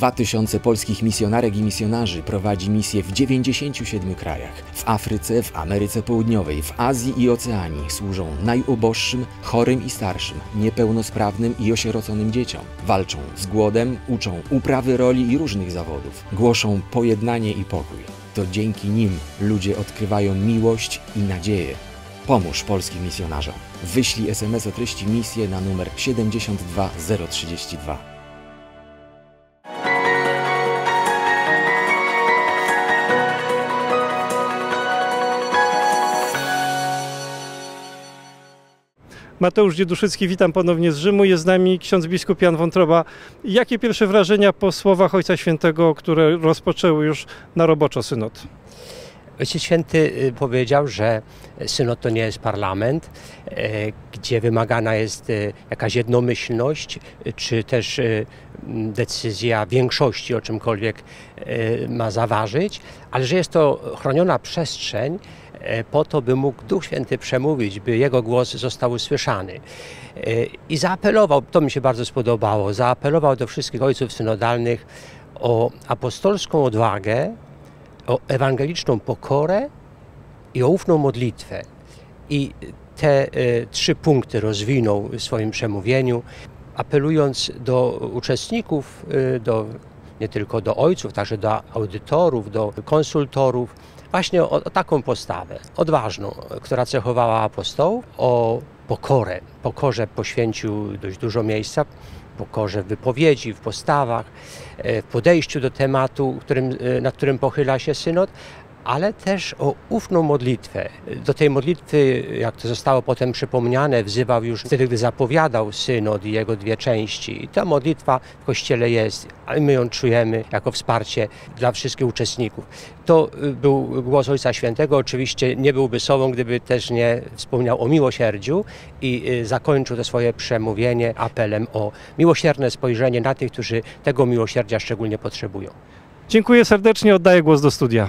2000 polskich misjonarek i misjonarzy prowadzi misje w 97 krajach. W Afryce, w Ameryce Południowej, w Azji i Oceanii służą najuboższym, chorym i starszym, niepełnosprawnym i osieroconym dzieciom. Walczą z głodem, uczą uprawy roli i różnych zawodów. Głoszą pojednanie i pokój. To dzięki nim ludzie odkrywają miłość i nadzieję. Pomóż polskim misjonarzom. Wyślij SMS o treści misję na numer 72032. Mateusz Dzieduszycki, witam ponownie z Rzymu. Jest z nami ksiądz biskup Jan Wątroba. Jakie pierwsze wrażenia po słowach Ojca Świętego, które rozpoczęły już na roboczo synod? Ojciec Święty y, powiedział, że synod to nie jest parlament, e, gdzie wymagana jest y, jakaś jednomyślność, y, czy też decyzja większości o czymkolwiek ma zaważyć, ale że jest to chroniona przestrzeń po to, by mógł Duch Święty przemówić, by jego głos został usłyszany. E, I zaapelował, to mi się bardzo spodobało, zaapelował do wszystkich ojców synodalnych o apostolską odwagę, o ewangeliczną pokorę i o ufną modlitwę. I te y, trzy punkty rozwinął w swoim przemówieniu, apelując do uczestników, do, nie tylko do ojców, także do audytorów, do konsultorów, właśnie o, o taką postawę odważną, która cechowała apostołów, o pokorę. Pokorze poświęcił dość dużo miejsca, pokorze w wypowiedzi, w postawach, e, w podejściu do tematu, którym, e, nad którym pochyla się synod, ale też o ufną modlitwę. Do tej modlitwy, jak to zostało potem przypomniane, wzywał już wtedy, gdy zapowiadał synod i jego dwie części. I ta modlitwa w Kościele jest, a my ją czujemy jako wsparcie dla wszystkich uczestników. To y, był głos Ojca Świętego. Oczywiście nie byłby sobą, gdyby też nie wspomniał o miłosierdziu i y, zakończył to swoje przemówienie apelem o miłosierne spojrzenie na tych, którzy tego miłosierdzia szczególnie potrzebują. Dziękuję serdecznie, oddaję głos do studia.